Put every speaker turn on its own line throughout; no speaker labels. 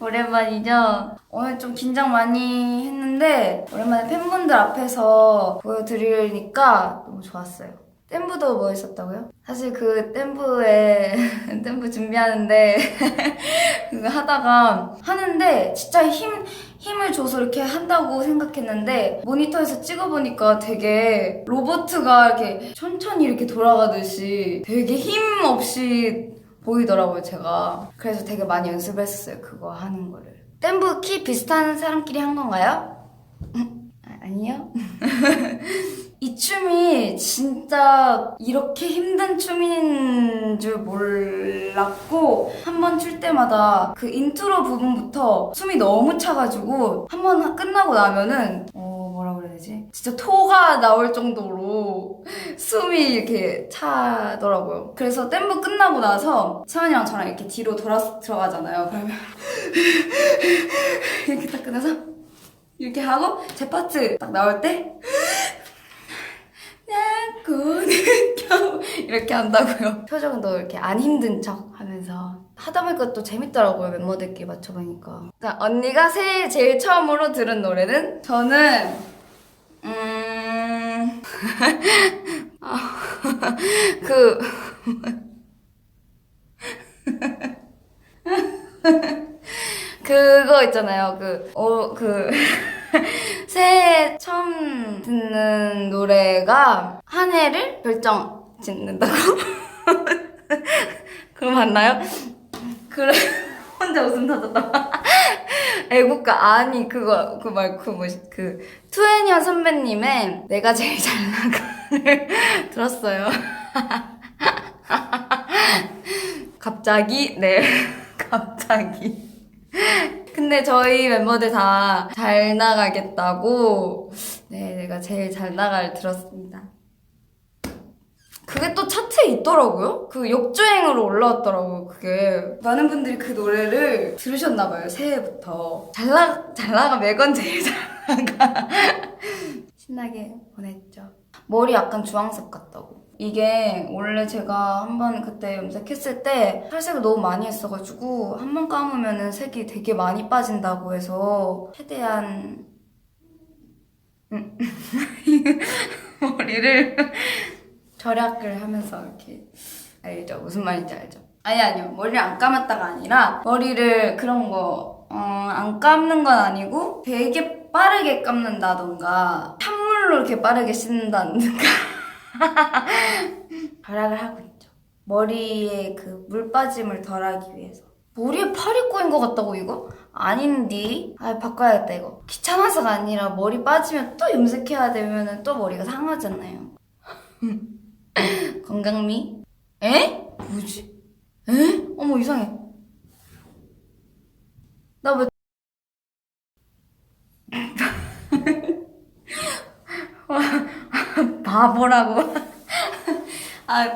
오랜만이죠? 오늘 좀 긴장 많이 했는데 오랜만에 팬분들 앞에서 보여드리니까 너무 좋았어요. 댄브도 뭐 했었다고요? 사실 그 댄브에 댄브 준비하는데 그거 하다가 하는데 진짜 힘 힘을 줘서 이렇게 한다고 생각했는데 모니터에서 찍어보니까 되게 로보트가 이렇게 천천히 이렇게 돌아가듯이 되게 힘 없이 보이더라고요 제가. 그래서 되게 많이 연습을 했었어요 그거 하는 거를. 댄브 키 비슷한 사람끼리 한 건가요? 아, 아니요 이 춤이 진짜 이렇게 힘든 춤인 줄 몰랐고 한 번 출 때마다 그 인트로 부분부터 숨이 너무 차가지고 한 번 끝나고 나면은 어 뭐라 그래야 되지? 진짜 토가 나올 정도로 숨이 이렇게 차더라고요. 그래서 댄브 끝나고 나서 채원이랑 저랑 이렇게 뒤로 돌아 들어가잖아요. 그러면 이렇게 딱 끝나서 이렇게 하고 제 파트 딱 나올 때 나고 느껴 이렇게 한다고요. 표정도 이렇게 안 힘든 척 하면서 하다 보니까 또 재밌더라고요. 멤버들끼리 맞춰보니까. 자, 언니가 새해 제일 처음으로 들은 노래는 저는 음... 아, 그 그거 있잖아요. 그, 어, 그, 새해 처음 듣는 노래가 한 해를 결정 짓는다고? 그거 맞나요? 그래, 혼자 웃음 터졌다. 애국가, 아니, 그거, 그 말, 그 뭐지, 그, 투애니언 선배님의 내가 제일 잘 나가를 들었어요. 갑자기, 네, 갑자기. 근데 저희 멤버들 다 잘 나가겠다고 네 내가 제일 잘 나갈 들었습니다. 그게 또 차트에 있더라고요. 그 역주행으로 올라왔더라고요. 그게 많은 분들이 그 노래를 들으셨나 봐요. 새해부터 잘 나, 잘 나가 매건 제일 잘 나가 신나게 보냈죠. 머리 약간 주황색 같다고. 이게 원래 제가 한번 그때 염색했을 때 탈색을 너무 많이 했어가지고 한 번 감으면은 색이 되게 많이 빠진다고 해서 최대한 음. 머리를 절약을 하면서 이렇게 알죠? 무슨 말인지 알죠? 아니 아니요 머리를 안 감았다가 아니라 머리를 그런 거 어, 안 감는 건 아니고 되게 빠르게 감는다던가 찬물로 이렇게 빠르게 씻는다던가 절약을 하고 있죠. 머리에 그 물 빠짐을 덜하기 위해서. 머리에 팔이 꼬인 것 같다고 이거? 아닌디. 아 바꿔야겠다 이거. 귀찮아서가 아니라 머리 빠지면 또 염색해야 되면 또 머리가 상하잖아요. 건강미? 에? 뭐지? 에? 어머 이상해. 나 왜? 바보라고. 아,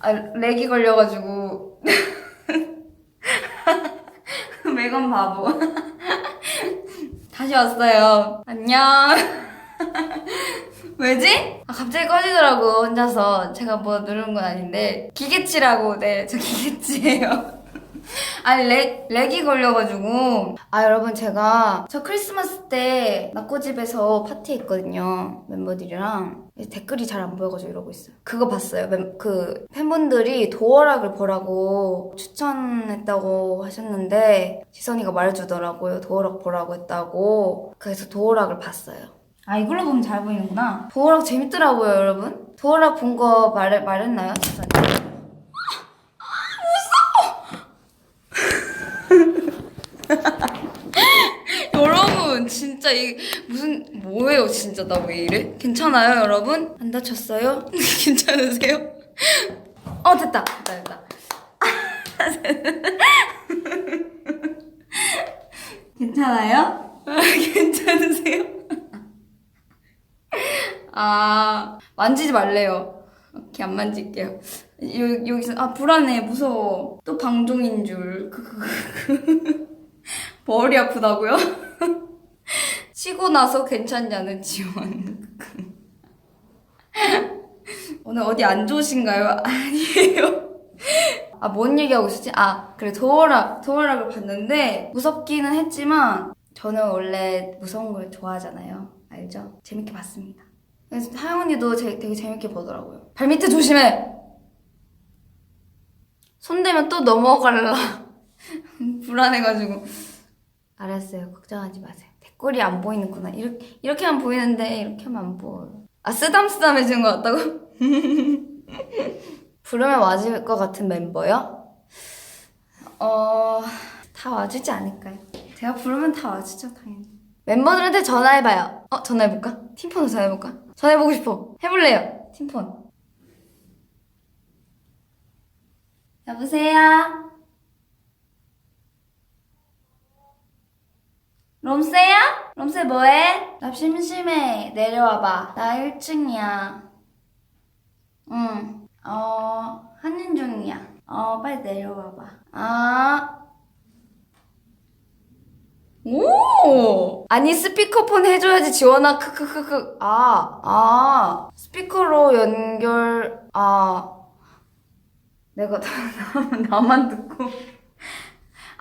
아, 렉이 걸려가지고. 매건 바보. 다시 왔어요. 안녕. 왜지? 아, 갑자기 꺼지더라고, 혼자서. 제가 뭐 누른 건 아닌데. 기계치라고, 네, 저 기계치예요. 아니, 렉, 렉이 걸려가지고. 아, 여러분, 제가 저 크리스마스 때 낙고집에서 파티했거든요. 멤버들이랑. 댓글이 잘 안 보여가지고 이러고 있어요. 그거 봤어요. 멤- 그 팬분들이 도어락을 보라고 추천했다고 하셨는데 지선이가 말해주더라고요. 도어락 보라고 했다고. 그래서 도어락을 봤어요. 아 이걸로 보면 잘 보이는구나. 도어락 재밌더라고요, 여러분. 도어락 본 거 말, 말했나요, 지선이? 여러분 진짜 이 무슨 뭐예요 진짜 나 왜 이래? 괜찮아요 여러분? 안 다쳤어요? 괜찮으세요? 어 됐다 됐다 됐다 괜찮아요? 괜찮으세요? 아 만지지 말래요 오케이 안 만질게요 요, 여기서 아 불안해 무서워 또 방종인 줄. 머리 아프다고요? 치고 나서 괜찮냐는 지원. 오늘 어디 안 좋으신가요? 아니에요. 아, 뭔 얘기하고 있었지? 아, 그래, 도어락, 도어락을 봤는데, 무섭기는 했지만, 저는 원래 무서운 걸 좋아하잖아요. 알죠? 재밌게 봤습니다. 그래서 하영 언니도 제- 되게 재밌게 보더라고요. 발 밑에 조심해! 손대면 또 넘어갈라. 불안해가지고. 알았어요. 걱정하지 마세요. 댓글이 안 보이는구나. 이렇게, 이렇게 하면 보이는데, 이렇게 하면 안 보여요. 아, 쓰담쓰담해지는 것 같다고? 부르면 와줄 것 같은 멤버요? 어, 다 와주지 않을까요? 제가 부르면 다 와주죠, 당연히. 멤버들한테 전화해봐요. 어, 전화해볼까? 팀폰으로 전화해볼까? 전화해보고 싶어. 해볼래요, 팀폰. 여보세요? 롬세야? 롬세 뭐해? 나 심심해. 내려와봐. 나 1층이야. 응. 어, 하는 중이야. 어, 빨리 내려와봐. 아. 오! 아니, 스피커폰 해줘야지, 지원아. 크크크크. 아, 아. 스피커로 연결, 아. 내가, 나만 듣고.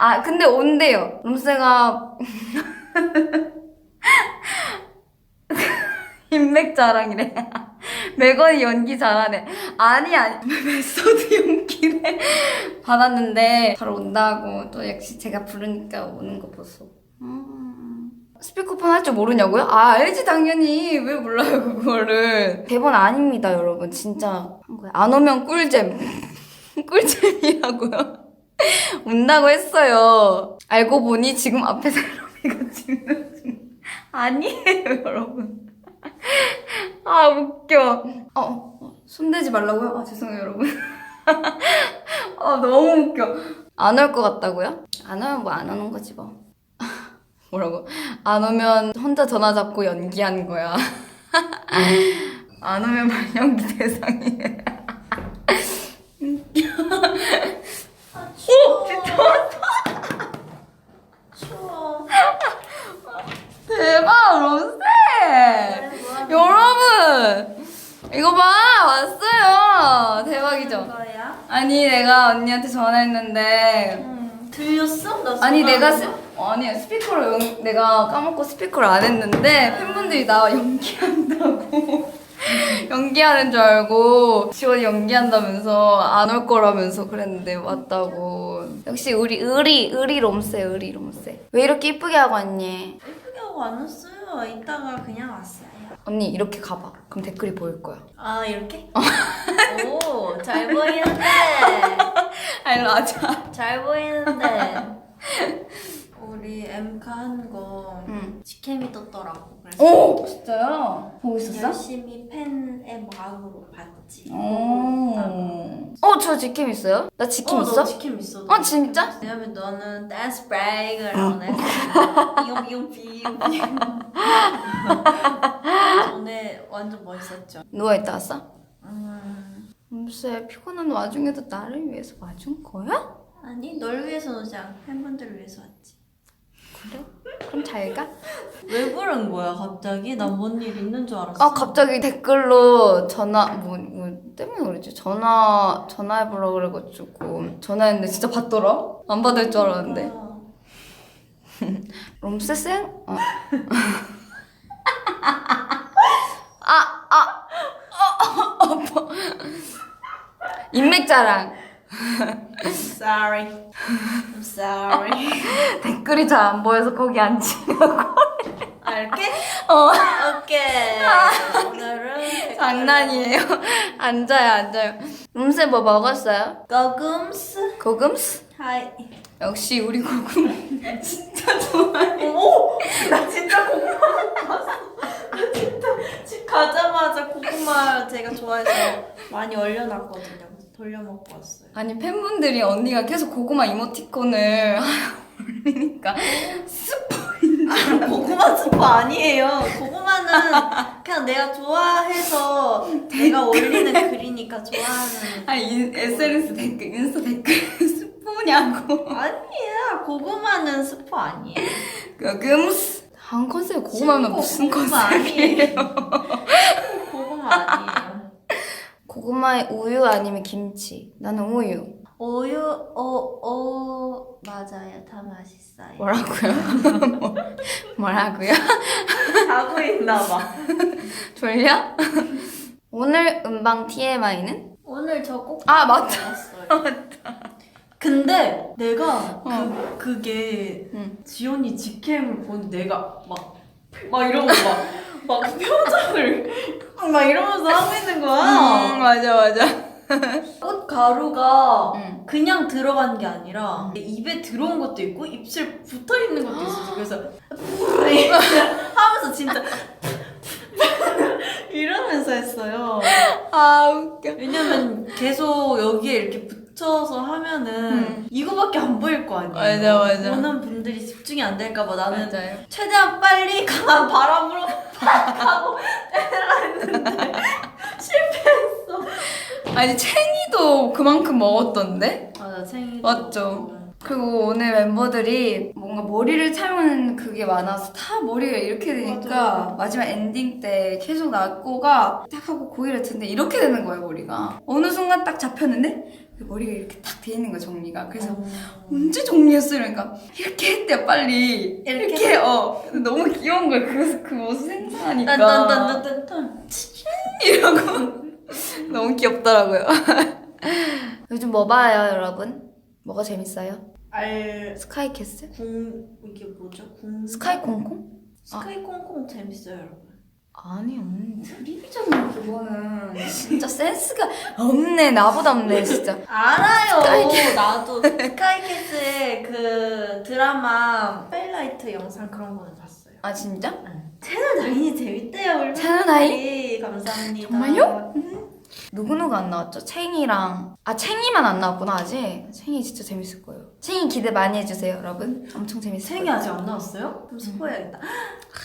아, 근데 온대요. 룸세가. 인맥 자랑이래. 매건이 연기 잘하네. 아니, 아니. 메소드 연기네. 받았는데, 바로 온다고. 또 역시 제가 부르니까 오는 거 보소. 음. 스피커폰 할 줄 모르냐고요? 아, 알지, 당연히. 왜 몰라요, 그거를. 대본 아닙니다, 여러분. 진짜. 안 오면 꿀잼. 꿀잼이라고요. 온다고 했어요. 알고 보니 지금 앞에서 이러미가 찍는 중. 아니에요, 여러분. 아, 웃겨. 어, 어, 손대지 말라고요? 아, 죄송해요, 여러분. 아, 너무 웃겨. 안 올 것 같다고요? 안 오면 뭐 안 오는 거지, 뭐. 뭐라고? 안 오면 혼자 전화 잡고 연기하는 거야. 안 오면 발연기 대상이에요.
오! 진짜 추워.
대박, 롬세! 여러분! 이거 봐! 왔어요! 대박이죠?
거야?
아니, 내가 언니한테 전화했는데,
응. 들렸어? 나
아니, 내가,
거?
스, 어, 아니, 스피커로, 연, 내가 까먹고 스피커를 안 했는데, 팬분들이 나 연기한다고. 연기하는 줄 알고, 지원이 연기한다면서, 안 올 거라면서 그랬는데, 왔다고. 역시, 우리, 의리, 의리 롬세, 의리 롬세. 왜 이렇게 이쁘게 하고 왔니?
안 왔어요. 이따가 그냥 왔어요.
언니, 이렇게 가봐. 그럼 댓글이 보일 거야.
아 이렇게? 오, 잘 보이는데.
아, 일로 와자.
잘 보이는데. 우리 엠카 한 거
응.
직캠이 떴더라고. 그래서
오! 진짜요? 보고 있었어?
열심히 팬의 마음으로 봤지.
오. 어, 저 직캠 있어요? 나 직캠
어,
있어?
너 직캠 있어.
어, 진짜?
왜냐면 너는 댄스 브레이크를 안 했어. 비용 비용 비용. 전에 완전 멋있었죠.
누워있다 왔어?
음,
글쎄, 피곤한 와중에도 나를 위해서 와준 거야?
아니 널 위해서 오지 않고 팬분들을 위해서 왔지.
그래? 그럼 잘 가.
왜 그런 거야 갑자기? 나뭔일 있는 줄 알았어.
아, 갑자기 댓글로 전화, 뭐, 뭐, 때문에 그랬지? 전화, 전화해보라 그래가지고. 전화했는데 진짜 받더라? 안 받을 줄 알았는데.
아,
롬세생? 어. 아, 아, 어, 어, 어, 인맥 자랑.
Sorry. Sorry.
댓글이 잘 안 보여서 거기 앉히려고.
아 이렇게?
어,
오케이. 오늘은
장난이에요. 앉아요, 앉아요. 롬세 뭐 먹었어요?
거금스.
고금스?
하이.
역시 우리 고금 진짜 좋아해.
오! 나 진짜 고구마 먹었어. 나 진짜 집 가자마자 고구마 제가 좋아해서 많이 얼려놨거든요. 돌려 먹고 왔어요.
아니 팬분들이 언니가 계속 고구마 이모티콘을 올리니까 스포인
고구마 스프 아니에요. 고구마는 그냥 내가 좋아해서 내가 올리는 글이니까 좋아하는.
아니 인- SNS 댓글 인스타 댓글 스포냐고
아니야. 고구마는 스프 아니에요.
고금스 한 컨셉 고구마면 무슨
고구마
컨셉이에요?
고구마 아니에요.
고구마에 우유 아니면 김치 나는 우유
오유 오 오 맞아요 다 맛있어요.
뭐라고요? 뭐- 뭐라고요?
자고 있나 봐.
졸려? 오늘 음방 TMI는?
오늘 저 꼭
아 맞다.
먹었어요. 근데 내가
어.
그 그게
응.
지연이 직캠을 본 내가 막 막 이러면서 막, 막 표정을 막 이러면서 하고 있는 거야.
음, 맞아 맞아.
꽃 가루가
응.
그냥 들어간 게 아니라 입에 들어온 것도 있고 입술 붙어 있는 것도 있었어. 그래서 하면서 진짜 이러면서 했어요.
아 웃겨.
왜냐면 계속 여기에 이렇게 붙 여서 하면은
음.
이거밖에 안 보일 거 아니에요.
맞아, 맞아.
보는 분들이 집중이 안 될까 봐 나는
맞아요.
최대한 빨리 강한 바람으로 팍 하고 때리려 했는데 실패했어.
아니 챙이도 그만큼 먹었던데?
맞아, 생일.
맞죠. 그리고 오늘 멤버들이 뭔가 머리를 참는 그게 많아서 다 머리가 이렇게 되니까
맞아요.
마지막 엔딩 때 계속 낙고가 딱 하고 고개를 드는데 이렇게 되는 거예요 머리가 어느 순간 딱 잡혔는데 그 머리가 이렇게 딱돼 있는 거야 정리가 그래서 언제 정리했어 이러니까 이렇게 했대요 빨리
이렇게?
이렇게, 어 너무 귀여운 거야 그, 그 모습 생생하니까
딴딴딴딴딴.
이러고 너무 귀엽더라고요 요즘 뭐 봐요 여러분? 뭐가 재밌어요?
알.
스카이캐슬?
궁 이게 뭐죠? 궁
스카이 콩콩?
스카이 콩콩 재밌어요, 여러분.
아니 언니 드립이잖아 그거는 진짜 센스가 없네 나보다 없네 진짜
알아요.
스카이캐-
나도 스카이캐스의 그 드라마 페일라이트 영상 그런 거는 봤어요.
아 진짜?
채널 나인이 재밌대요, 우리
채널.
감사합니다.
정말요? 누구누구 안 나왔죠? 챙이랑 아 챙이만 안 나왔구나 아직 챙이 진짜 재밌을 거예요 챙이 기대 많이 해주세요 여러분 엄청 재밌을
챙이 아직 안 나왔어요? 그럼 스포해야겠다.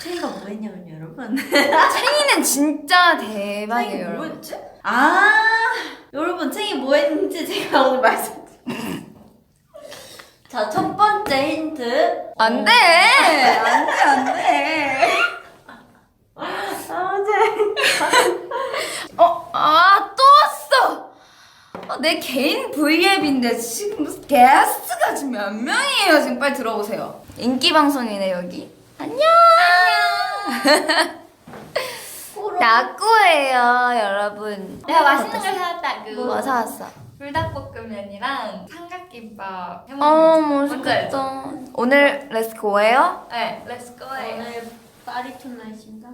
챙이가 뭐 했냐면 여러분.
챙이는 진짜
챙이
대박이에요
뭐
여러분
했지? 아 여러분 챙이 뭐 했는지 제가 오늘 말씀드릴게요. 자, 첫 번째 힌트.
안 돼 안 돼 안 돼
아,
어? 아또 왔어 어, 내 개인 V앱인데 지금 무슨 게스트가 지금 몇 명이에요 지금 빨리 들어오세요 인기 방송이네 여기 안녕 낙구예요 여러분
내가 맛있는 걸 사왔다고.
뭐 사왔어?
불닭볶음면이랑 삼각김밥 해먹는
어
뭔지 알죠?
멋있겠다 오늘 렛츠고예요?
네, 렛츠고예요.
오늘 파리톤 날씨인가?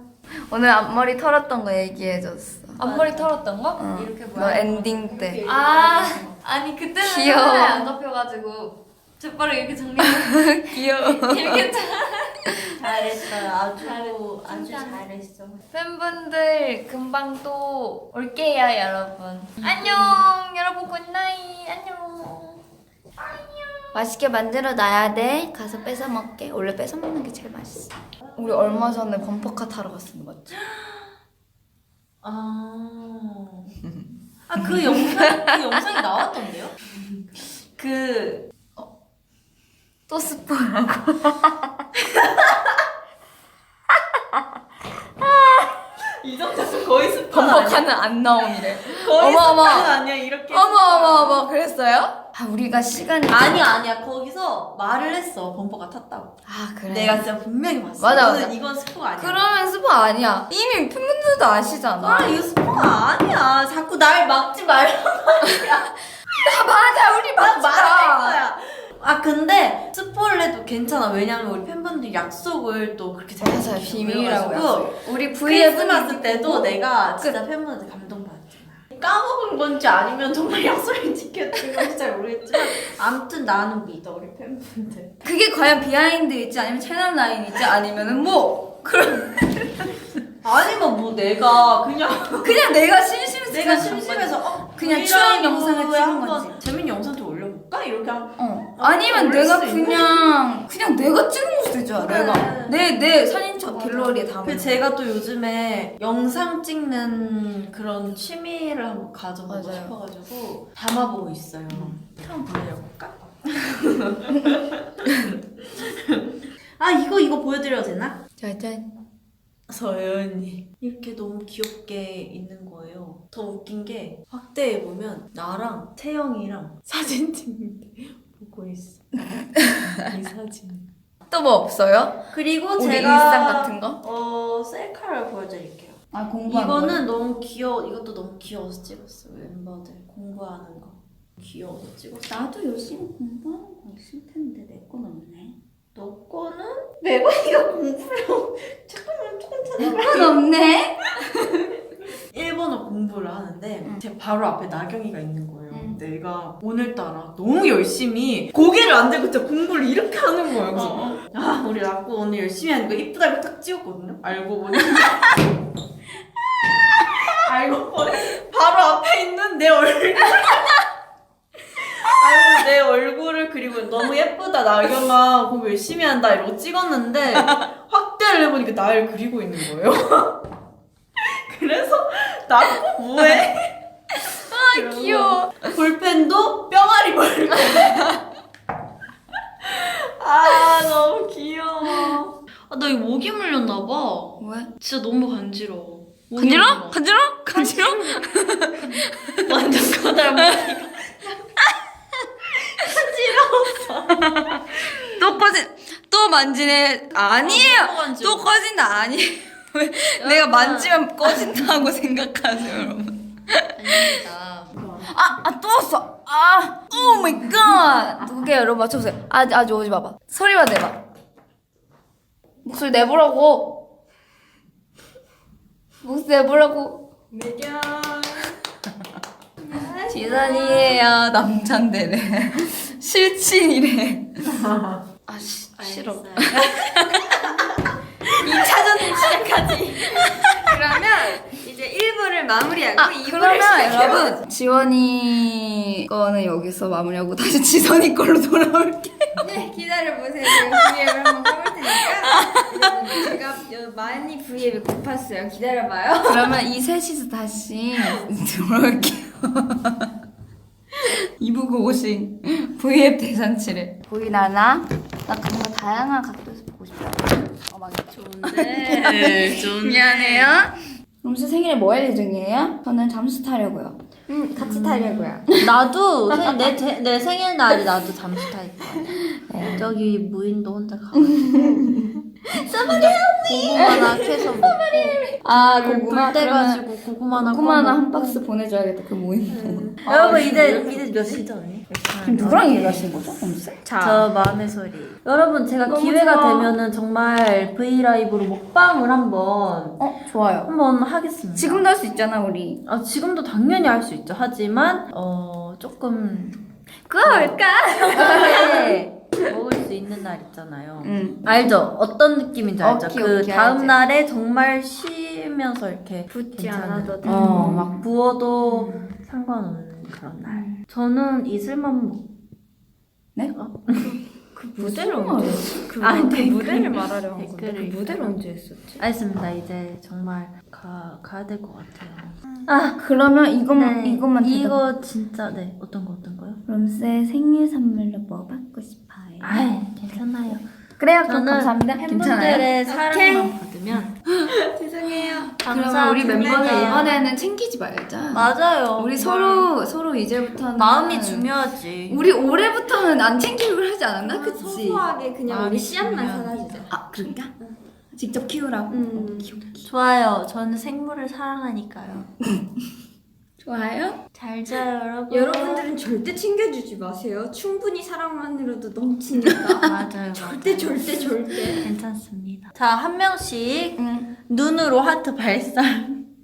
오늘 앞머리 털었던 거 얘기해줬어
앞머리 털었던 거?
어,
이렇게
너
모양
엔딩 때
아, 아니 그때는
귀여워.
카메라에 안 잡혀가지고 제빠를 이렇게 정리하고
귀여워
이렇게 잘
잘했어요. 아주
잘했어.
아주. 잘했어.
팬분들 금방 또 올게요 여러분 안녕 여러분 굿나잇 안녕
맛있게 만들어 놔야 돼. 가서 뺏어 먹게. 원래 뺏어 먹는 게 제일 맛있어. 우리 얼마 전에 범퍼카 타러 갔었는데 맞지?
아, 아 그 영상 그 영상이 나왔던데요? 그
또 스포라고.
이 정도면 거의 스파 아니야?
범퍼카는 안 나옴이래.
거의
어머, 어머.
스파는 아니야 이렇게.
어머
스파.
어머 어머 그랬어요? 아 우리가 시간이
아니야 아니야 거기서 말을 했어 범퍼가 탔다고.
아 그래.
내가 진짜 분명히 봤어.
맞아, 맞아.
이건 스포가 아니야.
그러면 스포 아니야. 이미 팬 분들도 아시잖아.
아 이거 스포가 아니야. 자꾸 날 막지 말라고
아, 맞아 우리
말할
맞아.
거야. 아 근데 스포를 해도 괜찮아. 왜냐면 우리 팬분들이 약속을 또 그렇게 잘
맞아요 비밀이라고. 우리 V앱은
크리스마스 때도 내가
끝.
진짜 팬분한테 감동받았잖아. 까먹은 건지 아니면 정말 약속을 지켰던 건지 잘 모르겠지만 아무튼 나는 믿어 우리 팬분들.
그게 과연 비하인드 있지 아니면 채널 라인 있지 아니면은 뭐 그럼
아니면 뭐 내가 그냥
그냥 내가 심심해서
내가
그냥
심심해서 어,
그냥 추억 영상을 찍은
한번
거지.
재밌는 영상 좀 올려볼까 이렇게 한.
어.
어,
아니면 내가
수 있네.
그냥 그냥 내가 찍은 걸 수도 있잖아.
그래.
내가 내 내 사진첩
맞아.
갤러리에 담은.
그 제가 또 요즘에 영상 찍는 그런 취미를 한번 가져보고
맞아요.
싶어가지고 담아보고 있어요. 한번 보여드려볼까? 아 이거 이거 보여드려도 되나?
짜잔.
서연이 이렇게 너무 귀엽게 있는 거예요. 더 웃긴 게 확대해 보면 나랑 태영이랑 사진 찍는데 보고 있어. 이 사진.
또 뭐 없어요?
그리고
우리
제가
일상 같은 거?
어 셀카를 보여드릴게요.
아
이거는 너무 귀여워. 이것도 너무 귀여워서 찍었어요. 멤버들 공부하는 거 귀여워서 찍었어.
나도 열심히 공부하는 거 있을 텐데 내 건 없네.
너 거는 매번이가 공부를 잠깐만 조금 찾아봐.
건 없네.
일본어 공부를 하는데
응.
제 바로 앞에 나경이가 있는 거예요.
응.
내가 오늘따라 너무 열심히 고개를 안 들고 진짜 공부를 이렇게 하는 거예요. 그래서 아 우리 라꾸 오늘 열심히 하니까 이쁘다고 딱 찍었거든요. 알고 보니 알고 보니 바로 앞에 있는 내 얼굴 알고 내 얼굴을 그리고 너무 예쁘다 나경아 공부 열심히 한다 이러고 찍었는데 확대를 해보니까 나를 그리고 있는 거예요. 그래서 나고 뭐해? 아
귀여워.
볼펜도 뿅아리 볼펜. 아 너무 귀여워. 아 나 이거 모기 물렸나 봐.
왜?
진짜 너무 간지러워. 모기
간지러? 간지러? 간지러?
완전 커다란 모기.
또 꺼진 또 만지네. 아니에요.
간지러워.
또 꺼진다 아니에요. 왜 내가 만지면 꺼진다고 생각하세요 여러분.
아닙니다.
아또 왔어. 아 오 마이 갓 두개 여러분 맞춰보세요. 아직 아직 오지 마봐. 소리만 내봐. 목소리 내보라고. 목소리 내보라고.
매겨.
지선이에요. 남잔데래 실친이래. 아 시, 싫어.
2차전 시작하지. 그러면 이제 1부를 마무리하고
아
2부를
그러면
시작해요.
여러분 지원이 거는 여기서 마무리하고 다시 지선이 걸로 돌아올게
네, 기다려보세요. 제가 V앱을 한번 꺼볼 테니까. 여러분, 제가 여- 많이 V앱이 고팠어요. 기다려봐요.
그러면 이 셋이서 다시 돌아올게요 2부 고고싱 V앱 대잔치를 보이나 나? 나 그런 거 다양한 각도에서 보고 싶어 어 망했다
네, 좀
미안해요 롬스 생일에 뭐 할 예정이에요? 저는 잠수 타려고요
음, 같이 타려고요.
나도 생- 내, 제- 내 생일날이 나도 잠수 탈 거야. 저기 무인도 혼자 가가지고. 고구마나 캐서 먹고.
아
고구마
고구마 그러면
떼가지고 고구마나
고구마 하나 한
꺼먹고.
박스 보내줘야겠다 그 모임
여러분 이제 이제 몇 시죠 언니?
지금 누구랑 얘기하신 거죠? 롬스?
저 마음의 소리. 여러분 제가
너무
기회가
좋아.
되면은 정말 V 라이브로 먹방을 한번
어 좋아요
한번 하겠습니다.
지금도 할 수 있잖아 우리
아 지금도 당연히 할 수 있죠. 하지만 어 조금
그거 뭘까?
네, 먹을 수 있는 날 있잖아요.
응
알죠? 어떤 느낌인지 알죠?
오케이,
그
오케이,
다음
알지.
날에 정말 쉬면서 이렇게 괜찮은.
않아도 돼.
어, 막 부어도 상관없는 그런 날. 저는 이슬만 먹.
네?
어?
그 무대를 언제? 그,
아,
그
댓글-
무대를 말하려 한 건데
댓글을
그 무대를 언제 했었지?
알겠습니다. 이제 정말 가 가야 될 것 같아요. 아
그러면 이것만
네,
이것만 대답.
이거 진짜 네 어떤 거 어떤 거요?
롬스의 생일 선물로 뭐 싶어요?
아 괜찮아요.
그래요
저는
감사합니다 괜찮아요
팬분들의 사랑만 받으면
죄송해요.
그러면 우리 멤버들
감사합니다.
이번에는 챙기지 말자
맞아요.
우리 서로 서로 이제부터는
마음이 중요하지.
우리 올해부터는 안 챙기기로 하지 않았나? 그치?
소소하게 그냥 우리 씨앗만 주자.
아 그런가? 직접 키우라고?
음.
좋아요. 저는 생물을 사랑하니까요.
좋아요?
잘 자요 여러분.
여러분들은 절대 챙겨주지 마세요. 충분히 사랑만으로도 넘치니까.
맞아요.
절대 절대 절대.
괜찮습니다. 자 한 명씩
응
눈으로 하트 발사.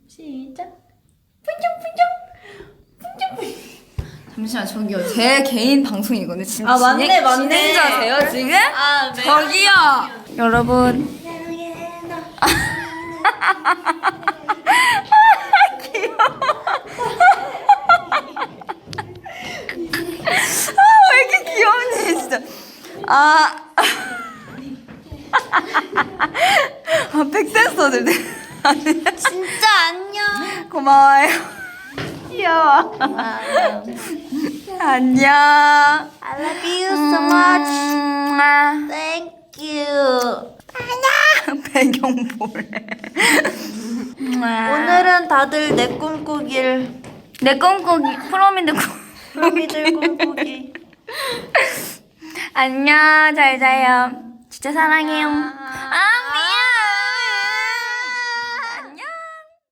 시작.
잠시만 저기요 제 개인 방송이거든요 지금
아, 맞네,
진행-
맞네.
진행자세요 지금?
아 네.
저기요 여러분 아, 왜 이렇게 귀여운지 진짜. 아, 아 백댄서들
진짜 안녕.
고마워요. 귀여워. 안녕.
I love you so much.
음,
Thank you.
배경 보래 음, 오늘은
다들 내 꿈꾸길.
내 꿈꾸기 프로미드
프로미들 꿈꾸기.
안녕 잘 자요. 진짜 사랑해요.
아